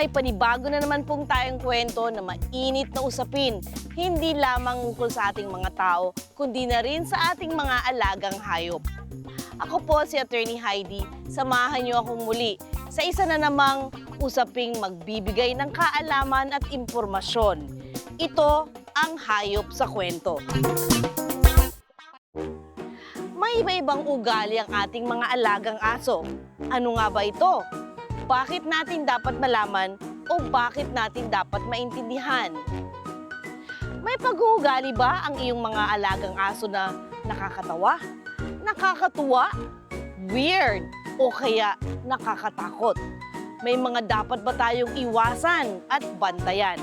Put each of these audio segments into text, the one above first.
May panibago na naman pong tayong kwento na mainit na usapin, hindi lamang ukol sa ating mga tao, kundi na rin sa ating mga alagang hayop. Ako po si Attorney Heidi, samahan niyo akong muli sa isa na namang usaping magbibigay ng kaalaman at impormasyon. Ito ang hayop sa kwento. May iba-ibang ugali ang ating mga alagang aso. Ano nga ba ito? Bakit natin dapat malaman o bakit natin dapat maintindihan? May pag-uugali ba ang iyong mga alagang aso na nakakatawa, nakakatuwa, weird, o kaya nakakatakot? May mga dapat ba tayong iwasan at bantayan?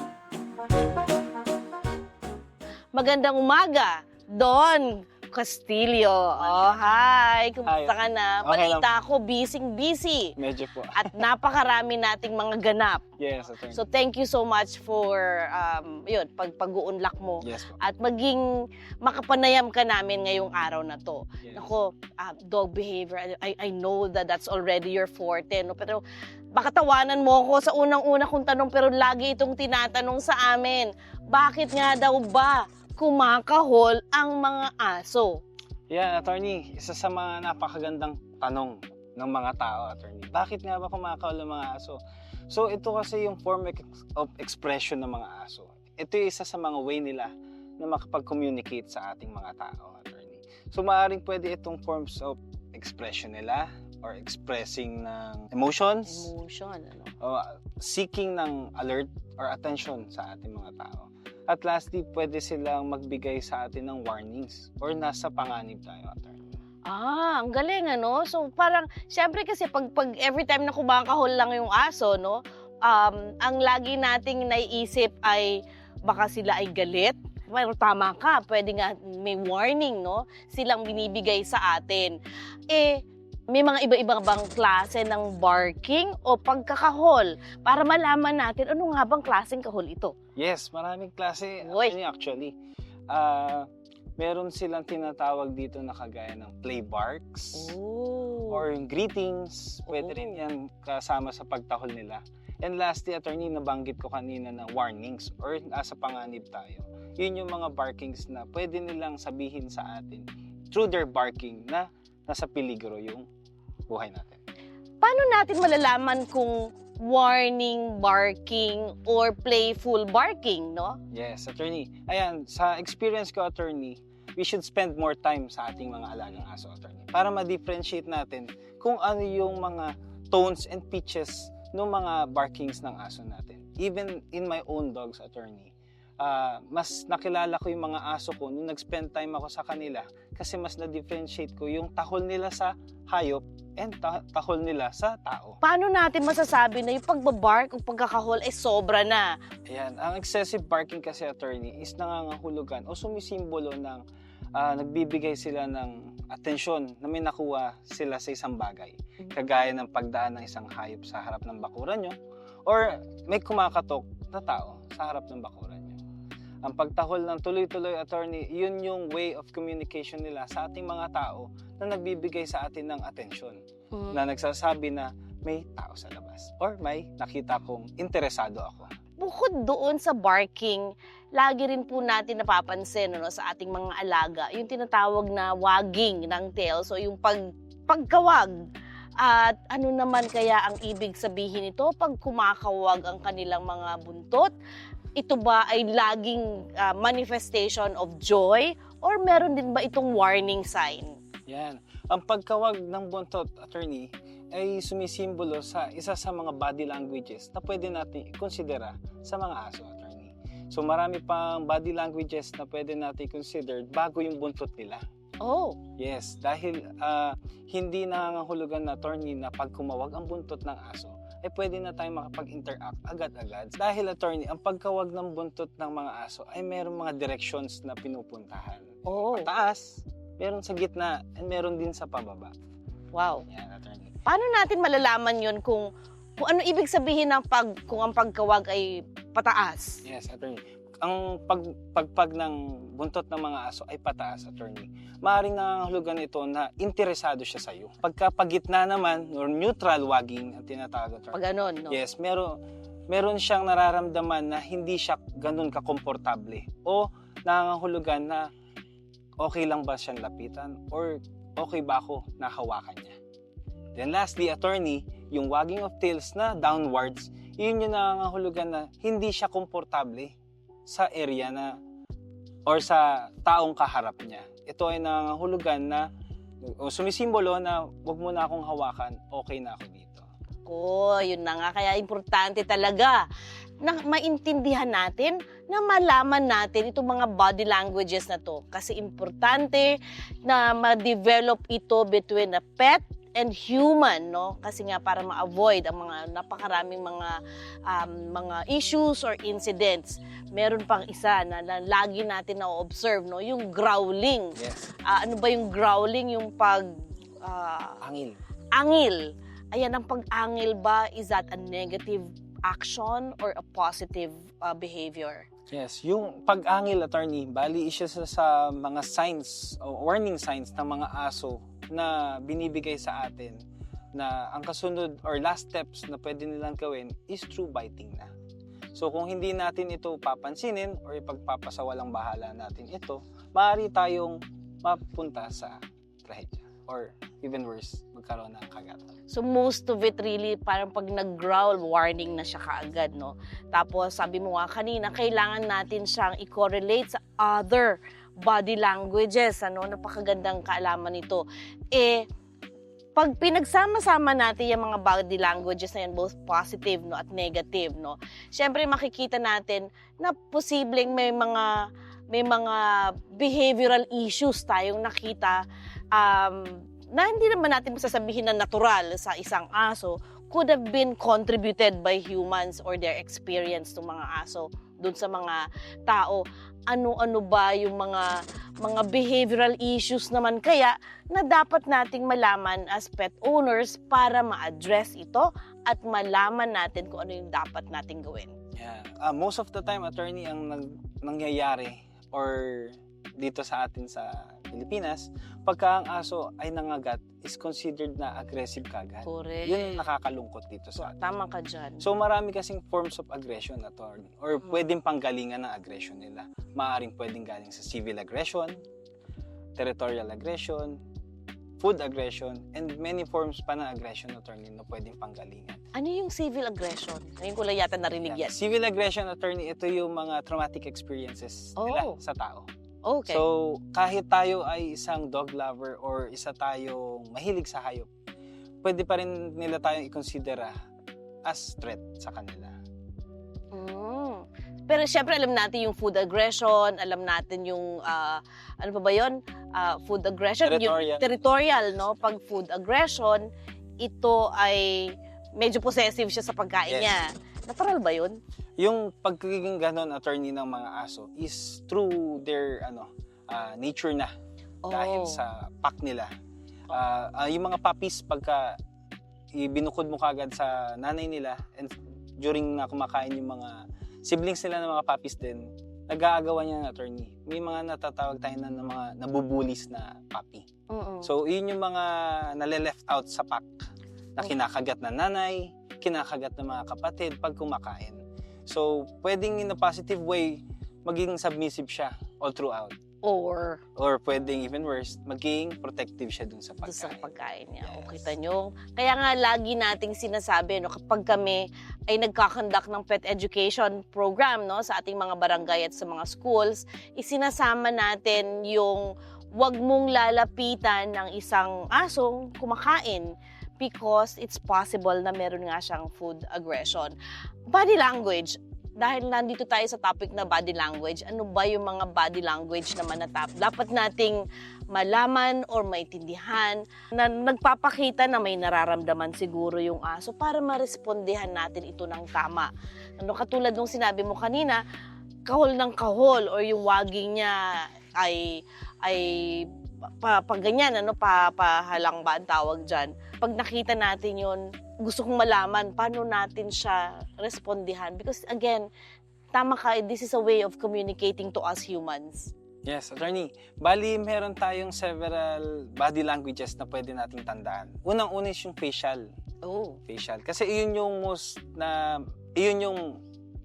Magandang umaga, Don Castillo. Oh, hi. Kumusta ka na? Okay lang. Balita ko, busy-busy. Medyo po. At napakarami nating mga ganap. Yes, attorney. So thank you so much for um, yun, pag pag-uunlak mo yes po. at maging makapanayam ka namin ngayong araw na to. Yes. Nako, ah, dog behavior, I, I know that that's already your forte, no? Pero baka tawanan mo ako sa unang-una kong tanong pero lagi itong tinatanong sa amin. Bakit nga daw ba kumakahol ang mga aso? Yeah, attorney, isa sa mga napakagandang tanong ng mga tao, attorney. Bakit nga ba kumakawal ang mga aso? So, ito kasi yung form of expression ng mga aso. Ito yung isa sa mga way nila na makapag-communicate sa ating mga tao, attorney. So, maaaring pwede itong forms of expression nila or expressing ng emotions, Emotion, ano? o seeking ng alert or attention sa ating mga tao. At lastly, pwede silang magbigay sa atin ng warnings or nasa panganib tayo, attorney. Ah, ang galing ano. So parang syempre kasi pag pag every time na kumakahol lang yung aso, no? Um, ang lagi nating naiisip ay baka sila ay galit. Pero tama ka, pwede nga may warning, no? Silang binibigay sa atin. Eh, may mga iba-ibang bang klase ng barking o pagkakahol para malaman natin ano nga bang klaseng kahol ito. Yes, maraming klase Uy. actually. Ah, meron silang tinatawag dito na kagaya ng play barks Oh. or yung greetings. Pwede Oo. rin yan kasama sa pagtahol nila. And lastly, attorney, nabanggit ko kanina na warnings or nasa panganib tayo. Yun yung mga barkings na pwede nilang sabihin sa atin through their barking na nasa peligro yung buhay natin. Paano natin malalaman kung warning barking or playful barking, no? Yes, attorney. Ayan, sa experience ko, attorney, we should spend more time sa ating mga alagang aso, attorney. Para ma-differentiate natin kung ano yung mga tones and pitches ng mga barkings ng aso natin. Even in my own dogs, attorney, ah, mas nakilala ko yung mga aso ko nung nag-spend time ako sa kanila kasi mas na-differentiate ko yung tahol nila sa hayop and ta- tahol nila sa tao. Paano natin masasabi na yung pagbabark o pagkakahol ay sobra na? Ayan, ang excessive barking kasi attorney is nangangahulugan o sumisimbolo ng ah, nagbibigay sila ng atensyon na may nakuha sila sa isang bagay. Kagaya ng pagdaan ng isang hayop sa harap ng bakuran nyo or may kumakatok na tao sa harap ng bakuran. Ang pagtahol ng tuloy-tuloy attorney, yun yung way of communication nila sa ating mga tao na nagbibigay sa atin ng atensyon Mm. na nagsasabi na may tao sa labas or may nakita kong interesado ako. Bukod doon sa barking, lagi rin po natin napapansin ano, sa ating mga alaga, yung tinatawag na wagging ng tail. So yung pag, pagkawag. At ano naman kaya ang ibig sabihin nito pag kumakawag ang kanilang mga buntot? Ito ba ay laging ah, manifestation of joy or meron din ba itong warning sign? Yan. Ang pagkawag ng buntot, attorney, ay sumisimbolo sa isa sa mga body languages na pwede natin i-considera sa mga aso, attorney. So marami pang body languages na pwede natin i-consider bago yung buntot nila. Oh, Yes, dahil ah, hindi nangangahulugan na attorney na pag kumawag ang buntot ng aso, ay pwede na tayong makapag-interact agad-agad. Dahil attorney, ang pagkawag ng buntot ng mga aso ay mayroong mga directions na pinupuntahan. oh, Pataas, meron sa gitna, and meron din sa pababa. wow. Yan, attorney. Paano natin malalaman yon kung kung ano ibig sabihin ng pag kung ang pagkawag ay pataas? Yes, attorney. Ang pag, pagpag ng buntot ng mga aso ay pataas, attorney. Maaring nangangahulugan ito na interesado siya sa iyo. Pagka pagitna naman, or neutral wagging ang tinatawag. Pag ganon, no? Yes, meron meron siyang nararamdaman na hindi siya ganun kakomportable o nangangahulugan na okay lang ba siyang lapitan or okay ba ako na hawakan niya. Then lastly, attorney, yung wagging of tails na downwards, yun yung nangangahulugan na hindi siya komportable sa area na or sa taong kaharap niya. Ito ay nangangahulugan na o sumisimbolo na wag mo na akong hawakan, okay na ako dito. Ko, yun na nga. Kaya importante talaga na maintindihan natin, na malaman natin itong mga body languages na to. Kasi importante na ma-develop ito between a pet and human, no? Kasi nga para ma-avoid ang mga napakaraming mga um, mga issues or incidents. Meron pang isa na, na lagi natin na-observe, no? Yung growling. Yes. Ah, ano ba yung growling? Yung pag... ah, Angil. angil. Ayan, ang pag-angil ba, is that a negative action or a positive uh, behavior? Yes, yung pag-angil attorney, bali isa sa, sa mga signs o warning signs ng mga aso na binibigay sa atin na ang kasunod or last steps na pwede nilang gawin is true biting na. So kung hindi natin ito papansinin or ipagpapasawalang bahala natin ito, maaari tayong mapunta sa trahedya or even worse, magkaroon ng kagatan. So most of it really parang pag nag-growl, warning na siya kaagad, no? Tapos sabi mo nga kanina, kailangan natin siyang i-correlate sa other body languages, ano? Napakagandang kaalaman nito. Eh, pag pinagsama-sama natin yung mga body languages na yan, both positive no, at negative, no, syempre makikita natin na posibleng may mga may mga behavioral issues tayong nakita um, na hindi naman natin masasabihin na natural sa isang aso could have been contributed by humans or their experience ng mga aso dun sa mga tao. Ano-ano ba yung mga mga behavioral issues naman kaya na dapat nating malaman as pet owners para ma-address ito at malaman natin kung ano yung dapat nating gawin. Yeah. Ah, most of the time, attorney, ang nag, nangyayari or dito sa atin sa Pilipinas, pagka ang aso ay nangagat, is considered na aggressive kagad. Correct. Yun ang nakakalungkot dito sa atin. Tama ka dyan. So marami kasing forms of aggression, attorney. Or Mhm. pwedeng panggalingan ng aggression nila. Maaring pwedeng galing sa civil aggression, territorial aggression, food aggression, and many forms pa ng aggression, attorney, na pwedeng panggalingan. ano yung civil aggression? Ngayon ko lang yata narinig Yeah. yan. Civil aggression, attorney, ito yung mga traumatic experiences nila Oh. sa tao. Okay. So, kahit tayo ay isang dog lover or isa tayong mahilig sa hayop, pwede pa rin nila tayong i-considera as threat sa kanila. Mm. Pero syempre alam natin yung food aggression, alam natin yung ah, ano pa ba 'yon? Ah, food aggression, Territorial. yung territorial, no? Pag food aggression, ito ay medyo possessive siya sa pagkain Yes. niya. Natural ba 'yun? Yung pagiging ganon attorney ng mga aso is through their ano ah, nature na dahil Oh. sa pack nila. Ah, ah, yung mga puppies pagka ibinukod mo kagad sa nanay nila and during na kumakain yung mga siblings nila ng mga puppies din, nag-aagawan niya ng attorney. May mga natatawag tayo na, ng mga nabubulis na puppy. Mm-mm. So, yun yung mga nale-left out sa pack na kinakagat na nanay, kinakagat ng mga kapatid pag kumakain. So, pwedeng in a positive way, maging submissive siya all throughout. or Or pwedeng even worse, maging protective siya dun sa doon sa pagkain. pagkain niya. O Yes. kita nyo? Kaya nga lagi nating sinasabi, no, kapag kami ay nagkakandak ng pet education program no, sa ating mga barangay at sa mga schools, isinasama natin yung wag mong lalapitan ng isang asong kumakain because it's possible na meron nga siyang food aggression. Body language, dahil nandito tayo sa topic na body language, ano ba yung mga body language na tap- dapat nating malaman or maintindihan na nagpapakita na may nararamdaman siguro yung aso para marespondehan natin ito ng tama. Ano katulad nung sinabi mo kanina, kahol ng kahol or yung waging niya ay ay pa, pa ganyan ano pa pahalang ba ang tawag diyan. Pag nakita natin yon, gusto kong malaman paano natin siya respondihan because again, tama ka, this is a way of communicating to us humans. Yes, attorney. Bali, meron tayong several body languages na pwede nating tandaan. Unang-una is yung facial. Oh. Facial. Kasi yun yung most na iyon yung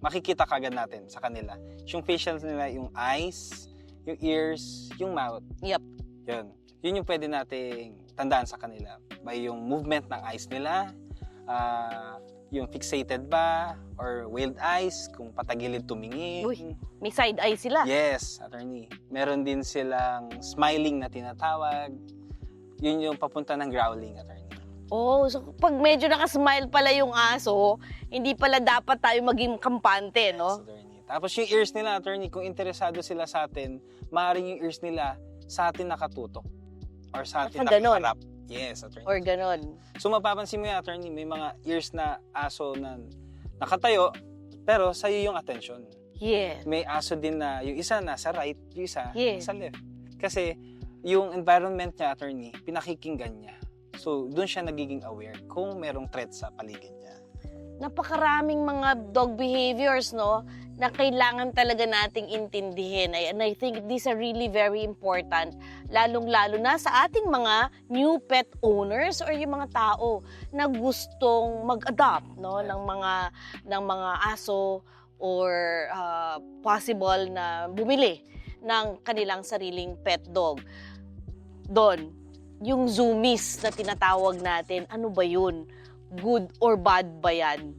makikita kagad natin sa kanila. Yung facial nila, yung eyes, yung ears, yung mouth. Yep. Yun. Yun yung pwede nating tandaan sa kanila. By yung movement ng eyes nila, ah, yung fixated ba, or wailed eyes, kung patagilid tumingin. Uy. May side eye sila. Yes, attorney. Meron din silang smiling na tinatawag. Yun yung papunta ng growling, attorney. Oh, so pag medyo nakasmile pala yung aso, hindi pala dapat tayo maging kampante, Yes, no? attorney. Tapos yung ears nila, attorney, kung interesado sila sa atin, maaaring yung ears nila sa atin nakatutok. Or sa atin Ah, ganon. nakaharap. Yes, attorney. Or ganon. So mapapansin mo yan, attorney, may mga ears na aso na nakatayo, pero sa'yo yung attention. Yeah. May aso din na yung isa nasa right, yung isa Yeah. nasa left. Kasi yung environment niya, attorney, pinakikinggan niya. So, doon siya nagiging aware kung merong threat sa paligid niya. Napakaraming mga dog behaviors, no? Na kailangan talaga nating intindihin. Ay- And I think these are really very important. Lalong-lalo na sa ating mga new pet owners or yung mga tao na gustong mag-adopt, no? Ng mga, ng mga aso or ah, possible na bumili ng kanilang sariling pet dog. Don, yung zoomies na tinatawag natin, ano ba yun? Good or bad ba yan?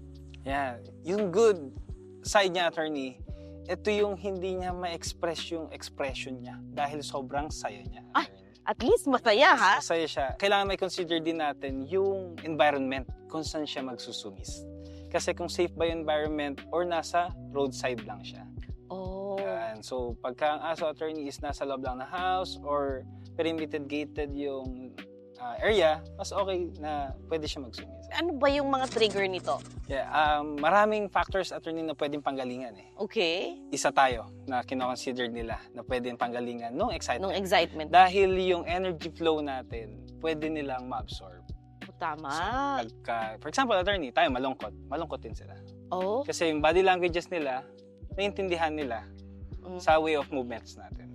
Yeah, yung good side niya, attorney, ito yung hindi niya ma-express yung expression niya dahil sobrang saya niya. Ay, attorney. At least masaya ha? Masaya siya. Kailangan may consider din natin yung environment kung saan siya magsusumis. Kasi kung safe ba yung environment or nasa roadside lang siya. Oh. Yan. So, pagka ang aso attorney is nasa loob lang ng house or perimeter gated yung ah, area, mas okay na pwede siya magsumis. Ano ba yung mga trigger nito? Yeah, um, maraming factors attorney na pwedeng panggalingan eh. Okay? Isa tayo na kinoconsider nila na pwedeng panggalingan nung excitement. Nung excitement. Dahil yung energy flow natin, pwede nilang ma-absorb. Tama. Pagka, for example, attorney, tayo malungkot. Malungkot din sila. Oh. Kasi yung body languages nila, naiintindihan nila Mm. sa way of movements natin.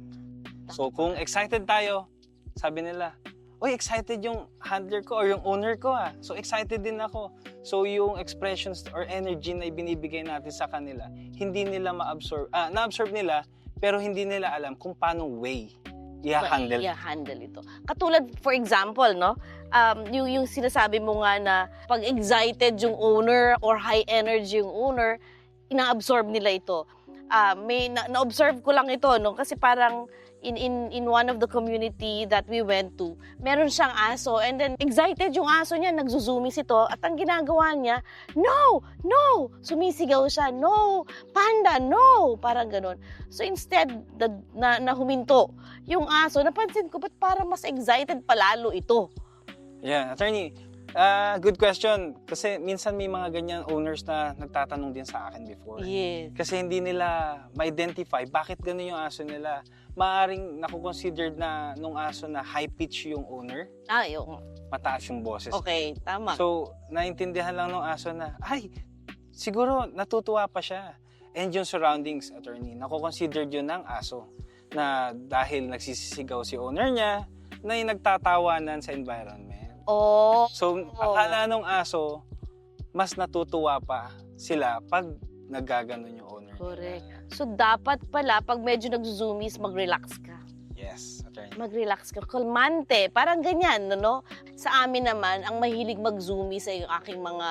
So, kung excited tayo, sabi nila, Uy, excited yung handler ko or yung owner ko ah. So, excited din ako. So, yung expressions or energy na ibinibigay natin sa kanila, hindi nila ma-absorb, ah, na-absorb nila, pero hindi nila alam kung paano way i-handle. Yeah, handle ito. Katulad, for example, no? Um, yung, yung sinasabi mo nga na pag excited yung owner or high energy yung owner, ina-absorb nila ito. Ah, may na- na-observe ko lang ito no kasi parang in in in one of the community that we went to, meron siyang aso and then excited yung aso niya, nagzuzumis ito at ang ginagawa niya, no, no, sumisigaw siya, no, panda, no, parang ganun. So instead the, na, na huminto yung aso, napansin ko ba't parang mas excited palalo ito? Yeah, attorney, ah, good question. Kasi minsan may mga ganyan owners na nagtatanong din sa akin before. Yes. Kasi hindi nila ma-identify bakit gano'n yung aso nila. Maaring nakukonsidered na nung aso na high pitch yung owner, Ah, yung, mataas yung boses. okay, tama. So, naintindihan lang ng aso na, ay, siguro natutuwa pa siya. And yung surroundings, attorney, nakukonsidered yun ng aso. Na dahil nagsisisigaw si owner niya, na yung nagtatawanan sa environment. oh, So, akala nung aso, mas natutuwa pa sila pag naggaganon yung Correct. so dapat pala pag medyo nagzoomies, mag-relax ka. Mag-relax ka. Kalmante. Parang ganyan, no, no? Sa amin naman, ang mahilig mag-zoomies ay yung aking mga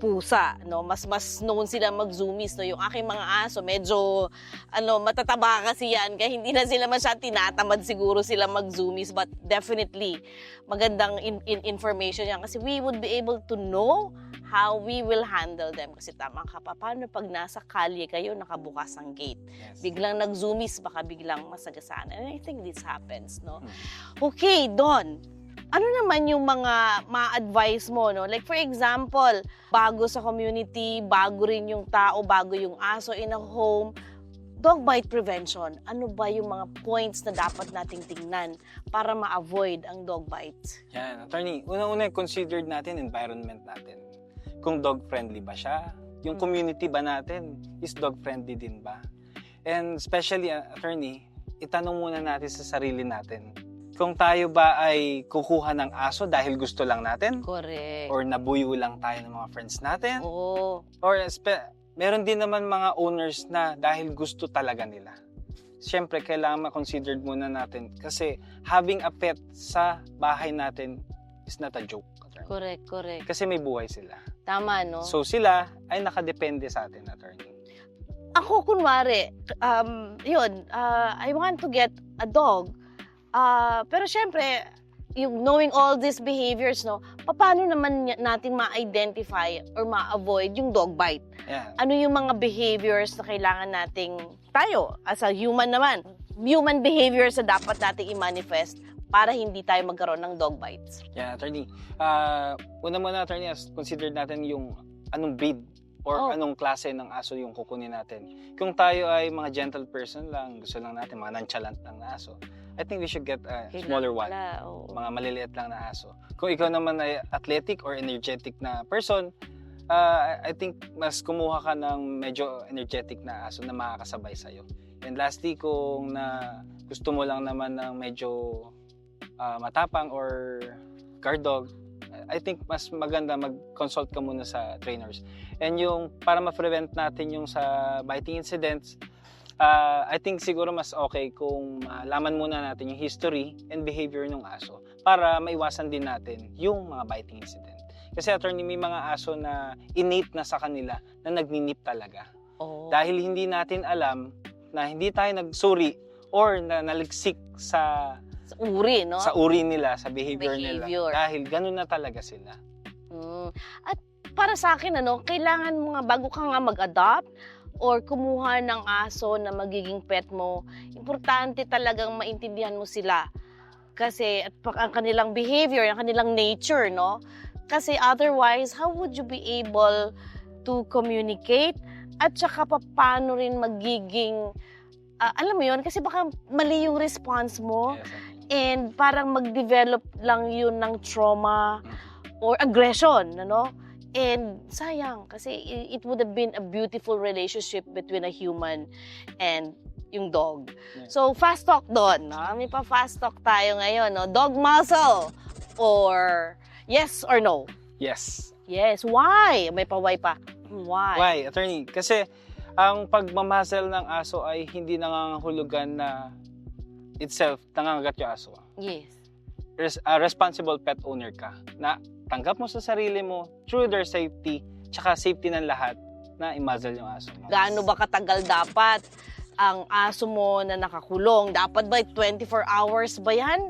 pusa, no? Mas mas known sila mag-zoomies, no? Yung aking mga aso, medyo, ano, matataba kasi yan. Kaya hindi na sila masyadong tinatamad siguro sila mag-zoomies. But definitely, magandang in- in- information yan. Kasi we would be able to know how we will handle them. Kasi tama ka pa, paano pag nasa kalye kayo, nakabukas ang gate? Yes. biglang nag-zoomies, baka biglang masagasaan. And I think this happens, no? Hmm. Okay, Don. Ano naman yung mga ma-advise mo, no? Like for example, bago sa community, bago rin yung tao, bago yung aso in a home, dog bite prevention. Ano ba yung mga points na dapat nating tingnan para ma-avoid ang dog bites? Yan, attorney, una-una considered natin environment natin. Kung dog-friendly ba siya? Yung community ba natin is dog-friendly din ba? And especially, uh, attorney, itanong muna natin sa sarili natin Kung tayo ba ay kukuha ng aso dahil gusto lang natin, Correct. or nabuyo lang tayo ng mga friends natin, Oo. or meron din naman mga owners na dahil gusto talaga nila. Siyempre, kailangan ma-considered muna natin kasi having a pet sa bahay natin is not a joke. Correct, correct. Kasi may buhay sila. Tama, no? So sila ay nakadepende sa atin, attorney. Ako kunwari, um, yun, uh, I want to get a dog. Uh, pero syempre, yung knowing all these behaviors, no, paano naman natin ma-identify or ma-avoid yung dog bite? Yan. Ano yung mga behaviors na kailangan nating tayo, as a human naman, human behaviors na dapat nating i-manifest para hindi tayo magkaroon ng dog bites? Yeah, attorney. Uh, una muna, attorney, as considered natin yung anong breed or Oh. anong klase ng aso yung kukunin natin. Kung tayo ay mga gentle person lang, gusto lang natin mga nonchalant lang na aso, I think we should get a smaller one. Mga maliliit lang na aso. Kung ikaw naman ay athletic or energetic na person, uh, I think mas kumuha ka ng medyo energetic na aso na makakasabay sa'yo. And lastly, kung na gusto mo lang naman ng medyo ah, matapang or guard dog, I think mas maganda mag-consult ka muna sa trainers. And yung para ma-prevent natin yung sa biting incidents, ah, I think siguro mas okay kung malaman muna natin yung history and behavior ng aso para maiwasan din natin yung mga biting incident. Kasi attorney, may mga aso na innate na sa kanila na nagninip talaga. Oo. Dahil hindi natin alam na hindi tayo nagsuri or na naligsik sa Sa uri, no? sa uri nila, sa behavior, Behavior. nila. Dahil ganun na talaga sila. Mm. At para sa akin, ano, kailangan mo nga, bago ka nga mag-adopt or kumuha ng aso na magiging pet mo, importante talagang maintindihan mo sila. Kasi at pa- ang kanilang behavior, ang kanilang nature, no? Kasi otherwise, how would you be able to communicate? At saka pa- paano rin magiging, ah, alam mo yun, kasi baka mali yung response mo. Yes, And parang mag-develop lang yun ng trauma or aggression, ano? And sayang, kasi it would have been a beautiful relationship between a human and yung dog. So, fast talk doon. No? May pa fast talk tayo ngayon. No? Dog muzzle or yes or no? Yes. Yes. Why? May pa why pa. Why? Why, attorney? Kasi ang pagmamasel ng aso ay hindi nangangahulugan na itself nangangagat yung aso. Yes. Res- a responsible pet owner ka na tanggap mo sa sarili mo through their safety tsaka safety ng lahat na i-muzzle yung aso mo. Gaano ba katagal dapat ang aso mo na nakakulong? Dapat ba 24 hours ba yan?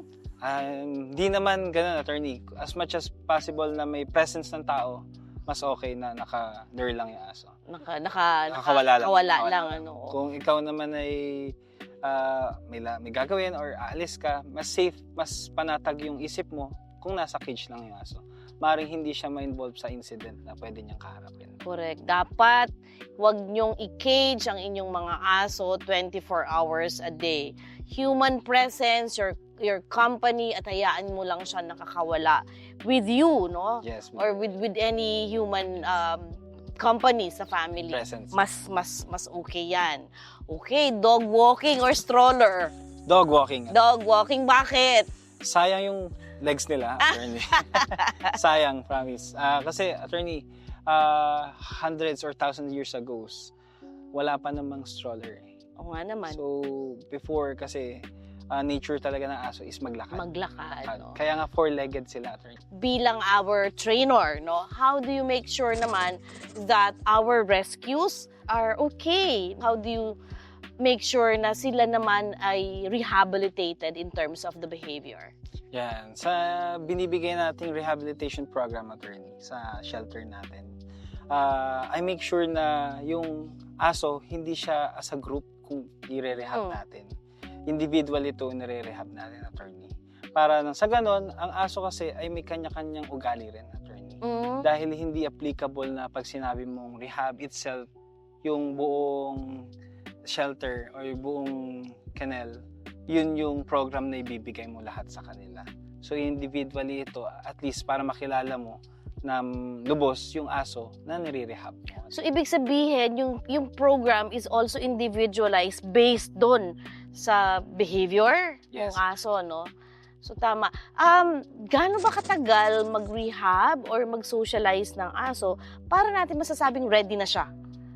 Um, di naman ganun, attorney. As much as possible na may presence ng tao, mas okay na naka-lure lang yung aso. Naka, naka, lang. nakawala Nakawala lang, lang. ano. Kung ikaw naman ay ah, may, la- may gagawin or aalis ka, mas safe, mas panatag yung isip mo kung nasa cage lang yung aso. Maring hindi siya ma-involve sa incident na pwede niyang kaharapin. Correct. Dapat wag nyong i-cage ang inyong mga aso 24 hours a day. Human presence, your your company at hayaan mo lang siya nakakawala with you, no? Yes, Or with with any human um, company sa family. presence. Mas mas mas okay 'yan. Okay, dog walking or stroller. Dog walking. Dog walking bakit? Sayang yung legs nila, attorney. Sayang, promise. Ah, kasi, attorney, ah, hundreds or thousands years ago, wala pa namang stroller. eh. O nga naman, So, before kasi, ah, nature talaga ng aso is maglakad. maglakad, Maglakad. no? Kaya nga four-legged sila, bilang our trainer, no? How do you make sure naman that our rescues are okay? How do you make sure na sila naman ay rehabilitated in terms of the behavior? Yan. Sa binibigay nating rehabilitation program, attorney, sa shelter natin, ah, I make sure na yung aso, hindi siya as a group kung i-rehab Mm. natin. Individual ito nire-rehab natin, attorney. Para nang sa ganon, ang aso kasi ay may kanya-kanyang ugali rin, attorney. Mm? Dahil hindi applicable na pag sinabi mong rehab itself, yung buong shelter or yung buong kennel, yun yung program na ibibigay mo lahat sa kanila. So individually ito, at least para makilala mo na lubos yung aso na nire-rehab mo. So, ibig sabihin, yung, yung program is also individualized based doon sa behavior ng Yes. aso, no? So tama. Um, gaano ba katagal mag-rehab or mag-socialize ng aso para natin masasabing ready na siya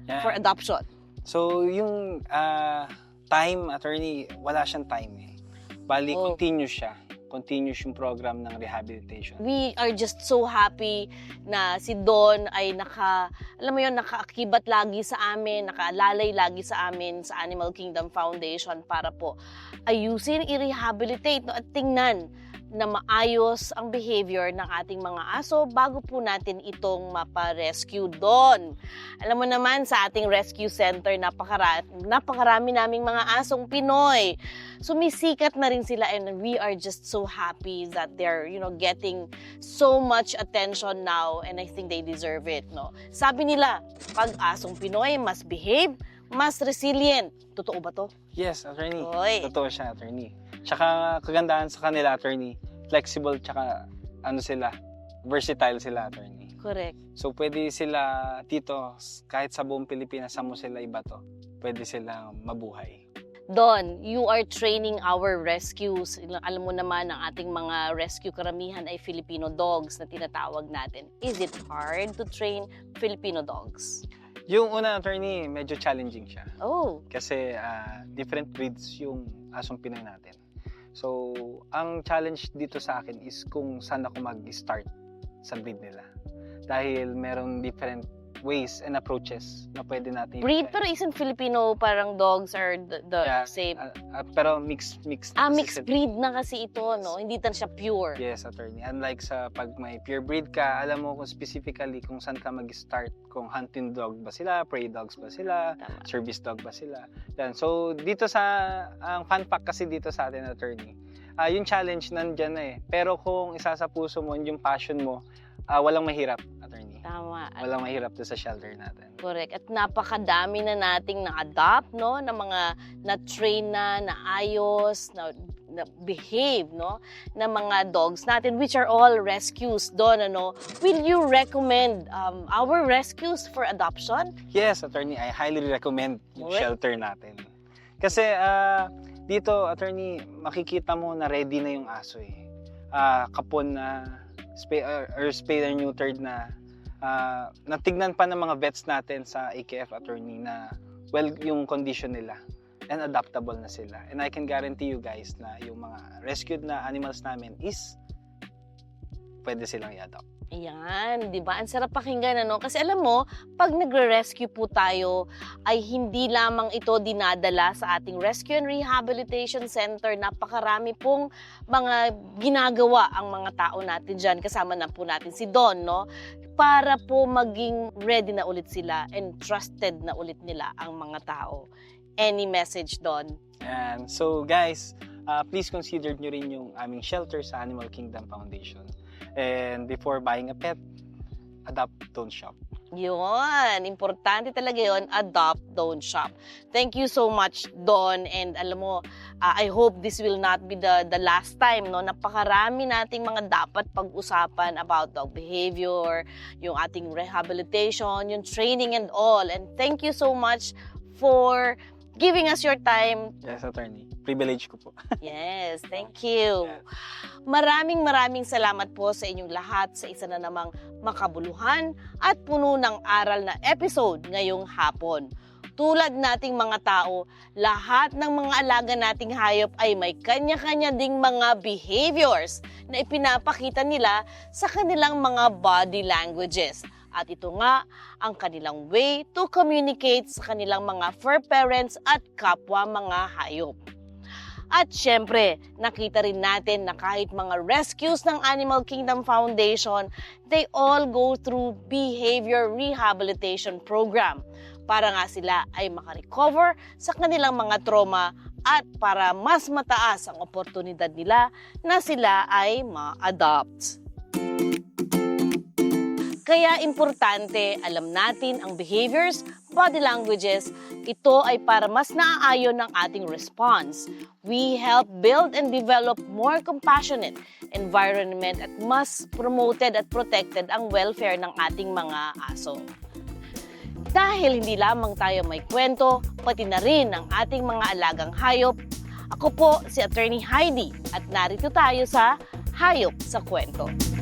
Yan. for adoption? So, yung ah, time, attorney, wala siyang time eh. Bali, Oh. continuous siya. Continuous yung program ng rehabilitation. We are just so happy na si Don ay naka, alam mo yun, nakaakibat lagi sa amin, nakaalalay lagi sa amin sa Animal Kingdom Foundation para po ayusin, i-rehabilitate no, at tingnan na maayos ang behavior ng ating mga aso bago po natin itong mapa-rescue doon. Alam mo naman sa ating rescue center, napakara- napakarami naming mga asong Pinoy. Sumisikat na rin sila and we are just so happy that they're, you know, getting so much attention now and I think they deserve it, no? Sabi nila, pag asong Pinoy mas behave, mas resilient. Totoo ba to? Yes, attorney. Oy. Totoo siya, attorney. Tsaka kagandahan sa kanila, attorney, flexible tsaka ano sila, versatile sila, attorney. Correct. So pwede sila dito, kahit sa buong Pilipinas, sa mo sila iba to, pwede silang mabuhay. Don, you are training our rescues. Alam mo naman, ang ating mga rescue karamihan ay Filipino dogs na tinatawag natin. Is it hard to train Filipino dogs? Yung una, attorney, medyo challenging siya. Oh, Kasi ah, different breeds yung asong Pinoy natin. So, ang challenge dito sa akin is kung saan ako mag-start sa breed nila. Dahil meron different ways and approaches na pwede natin breed pero isn't Filipino parang dogs are the, the Yeah, same. ah, ah, pero mix mix Ah, mixed breed na kasi ito, no? Hindi tan siya pure. Yes, attorney. Unlike sa pag may pure breed ka, alam mo kung specifically kung saan ka mag-start. Kung hunting dog ba sila, prey dogs ba sila, Tama. service dog ba sila. Yan. So, dito sa, ang fun fact kasi dito sa atin, attorney, ah yung challenge nandyan na eh. Pero kung isa sa puso mo, yung passion mo, ah walang mahirap, attorney. Tama. Walang mahirap to sa shelter natin. Correct. At napakadami na nating na-adopt, no? Na mga na-train na, na ayos, na, na behave, no? Na mga dogs natin, which are all rescues doon, ano? Will you recommend um, our rescues for adoption? Yes, attorney, I highly recommend yung Alright. shelter natin. Kasi ah, dito, attorney, makikita mo na ready na yung aso eh. Ah, kapon na, spay, or, or spayed or neutered na, ah, natignan pa ng mga vets natin sa AKF attorney na well yung condition nila and adaptable na sila. And I can guarantee you guys na yung mga rescued na animals namin is pwede silang i-adopt. Ayan, di ba? Ang sarap pakinggan, ano? Kasi alam mo, pag nagre-rescue po tayo, ay hindi lamang ito dinadala sa ating Rescue and Rehabilitation Center. Napakarami pong mga ginagawa ang mga tao natin dyan. Kasama na po natin si Don, no? Para po maging ready na ulit sila and trusted na ulit nila ang mga tao. Any message, Don? And so guys, uh, please consider nyo rin yung aming shelter sa Animal Kingdom Foundation. And before buying a pet, adopt, don't shop. Yun, importante talaga yun, adopt, don't shop. Thank you so much, Don. And alam mo, ah, I hope this will not be the, the last time, no? Napakarami nating mga dapat pag-usapan about dog behavior, yung ating rehabilitation, yung training and all. And thank you so much for giving us your time. Yes, attorney. Privilege ko po. Yes, thank you. Maraming maraming salamat po sa inyong lahat sa isa na namang makabuluhan at puno ng aral na episode ngayong hapon. Tulad nating mga tao, lahat ng mga alaga nating hayop ay may kanya-kanya ding mga behaviors na ipinapakita nila sa kanilang mga body languages. At ito nga ang kanilang way to communicate sa kanilang mga fur parents at kapwa mga hayop. At syempre, nakita rin natin na kahit mga rescues ng Animal Kingdom Foundation, they all go through behavior rehabilitation program para nga sila ay makarecover sa kanilang mga trauma at para mas mataas ang oportunidad nila na sila ay ma-adopt. Kaya importante alam natin ang behaviors, body languages, ito ay para mas naaayon ng ating response. We help build and develop more compassionate environment at mas promoted at protected ang welfare ng ating mga aso. Dahil hindi lamang tayo may kwento, pati na rin ang ating mga alagang hayop, Ako po si Attorney Heidi at narito tayo sa Hayop sa Kwento.